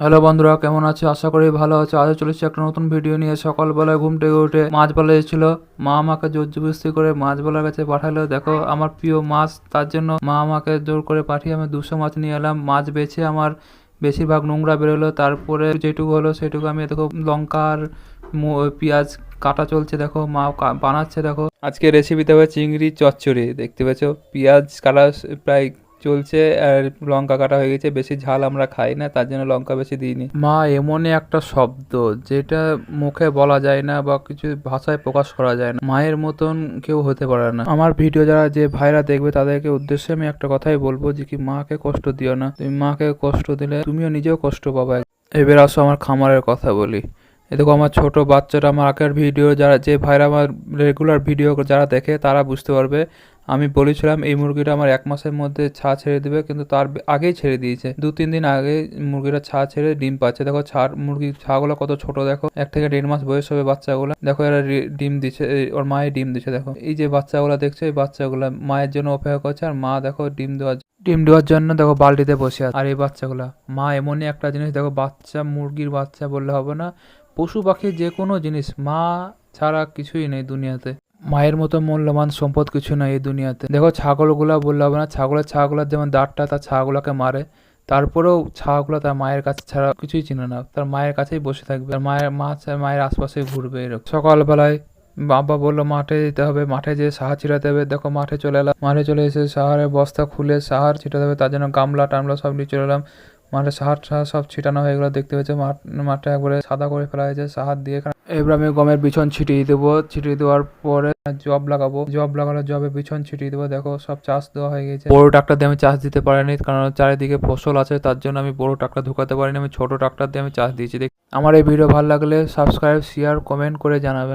Hello বন্ধুরা, কেমন আছো? আশা করি ভালো আছো। আজও চলেছি একটা নতুন ভিডিও নিয়ে। সকালবেলায় ঘুম থেকে উঠে মাছ বলা এসেছিল। মা আমাকে জোর জবরদস্তি করে মাছ বলার কাছে পাঠালো। দেখো, আমার প্রিয় মাছ, তার জন্য মা আমাকে জোর করে পাঠিয়ে আমি দুশো মাছ নিয়ে এলাম। মাছ বেছে আমার বেশিরভাগ নোংরা বেরোলো। তারপরে যেটুকু হলো সেটুকু আমি দেখো লঙ্কার পেঁয়াজ কাটা চলছে। দেখো, মা বানাচ্ছে। দেখো। আজকে রেসিপিতে হবে চিংড়ি চচ্চড়ি। দেখতে পেয়েছ? পেঁয়াজ কাটা প্রায় চলছে, আর লঙ্কা কাটা হয়ে গেছে, বেশি ঝাল আমরা খাই না, তার জন্য লঙ্কা বেশি দিইনি। মা, এমনই একটা শব্দ, যেটা মুখে বলা যায় না বা কিছু ভাষায় প্রকাশ করা যায় না। মায়ের মতন কেউ হতে পারে না। আমার ভিডিও যারা যে ভাইরা দেখবে, তাদেরকে উদ্দেশ্যে আমি একটা কথাই বলব যে, কি মাকে কষ্ট দিও না। তুমি মাকে কষ্ট দিলে তুমিও নিজেও কষ্ট পাবে। এবার আসো আমার খামারের কথা বলি। এ দেখো, আমার ছোট বাচ্চারা আমার আগের ভিডিও যারা, যে ভাইরা আমার রেগুলার ভিডিও যারা দেখে, তারা বুঝতে পারবে আমি বলেছিলাম, এই মুরগিটা আমার এক মাসের মধ্যে ছা ছেড়ে দিবে, কিন্তু তার আগেই ছেড়ে দিয়েছে। দু, তিন দিন আগে মুরগিটা ছা ছেড়ে ডিম পাচ্ছে। দেখো ছাড় মুরগি ছাগুলো কত ছোট, দেখো। এক থেকে দেড় মাস বয়স হবে বাচ্চাগুলো। দেখো এরা ডিম দিচ্ছে ওর মায়ের ডিম দিচ্ছে, দেখো। এই যে বাচ্চাগুলো দেখছ, এই বাচ্চাগুলো মায়ের জন্য অপেক্ষা করছে, আর মা, দেখো, ডিম দেওয়ার ডিম দেওয়ার জন্য, দেখো, বালতিতে বসে আছে। আর এই বাচ্চাগুলা, মা, এমনই একটা জিনিস, দেখো, বাচ্চা, মুরগির বাচ্চা বললে হবে না। পশু পাখির যে কোনো জিনিস, মা ছাড়া কিছুই নেই দুনিয়াতে। মায়ের মতো মূল্যবান সম্পদ কিছু নাই এই দুনিয়াতে। দেখো, ছাগলগুলা বললে হবে না, ছাগলের ছাগলের যেমন দাঁতটা, তার ছাগুলাকে মারে, তারপরেও ছাগুলো তার মায়ের কাছে ছাড়া কিছুই চিনে না, তার মায়ের কাছেই বসে থাকবে আর মায়ের মা মায়ের আশপাশে ঘুরবে এরকম। সকালবেলায় বাবা বলল, মাঠে যেতে হবে, মাঠে যেয়ে সাহার ছিটাতে হবে। দেখো, মাঠে চলে এলাম, মাঠে চলে এসে সাহারের বস্তা খুলে সাহার ছিটাতে হবে, তার জন্য গামলা টামলা সব নিয়ে চলে এলাম। মাঠে সাহার টাহার সব ছিটানো হয়ে গেলো, দেখতে পেয়েছে? মাঠ মাঠে একবারে সাদা করে ফেলা হয়েছে, সাহার দিয়ে এবার আমি গমের বিছন ছিটিয়ে দেবো। ছিটিয়ে দেওয়ার পরে জব লাগাবো। জব লাগানোর জবে বিছন ছিটিয়ে দেবো। দেখো, সব চাষ দেওয়া হয়ে গেছে। বড় ট্রাক্টর দিয়ে আমি চাষ দিতে পারিনি কারণ চারিদিকে ফসল আছে, তার জন্য আমি বড় ট্রাক্টর ঢুকাতে পারিনি। আমি ছোট ট্রাক্টর দিয়ে আমি চাষ দিয়েছি। দেখ, আমার এই ভিডিও ভালো লাগলে সাবস্ক্রাইব শেয়ার কমেন্ট করে জানাবেন।